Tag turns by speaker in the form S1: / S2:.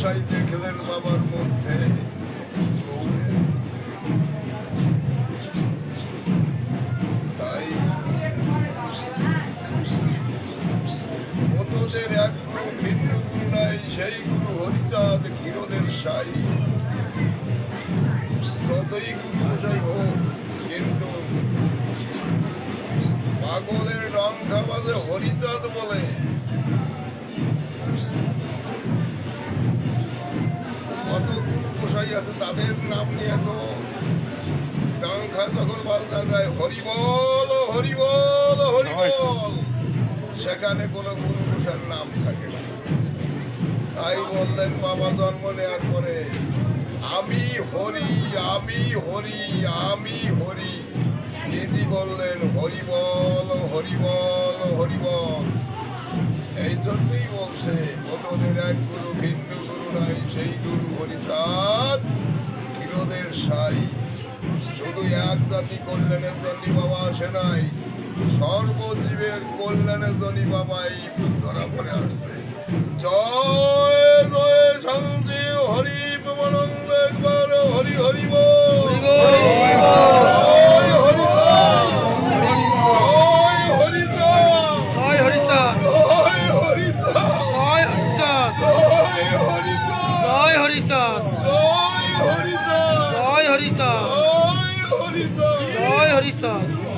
S1: সাই দেখলেন বাবার মধ্যে মতদের এক গুরু ভিন্ন গুরু নাই, সেই গুরু হরিচাঁদ ক্ষীরদের সাই। যতই গুরু মশাই হোক, কিন্তু পাগলের রং খাবাজে হরিচাঁদ বলে আছে, তাদের নাম নিয়ে তো হরিবল হরিবল সেখানে কোনো নাম থাকে না। তাই বললেন, বাবা নেওয়ার পরে, আমি হরি আমি হরি আমি হরি। দিদি বললেন, হরিবল হরিবল হরিবল। এই জন্যই বলছে ওদের এক গুরু গুরু নাই সেই গুরু হরিচাঁদ কিরোদের সাই। শুধু এক জাতি কল্যাণের জন্য বাবা আসে নাই, সর্বজীবের কল্যাণের জন্য বাবা এই ধরা পড়ে আসছে। জয় হরিচর জয়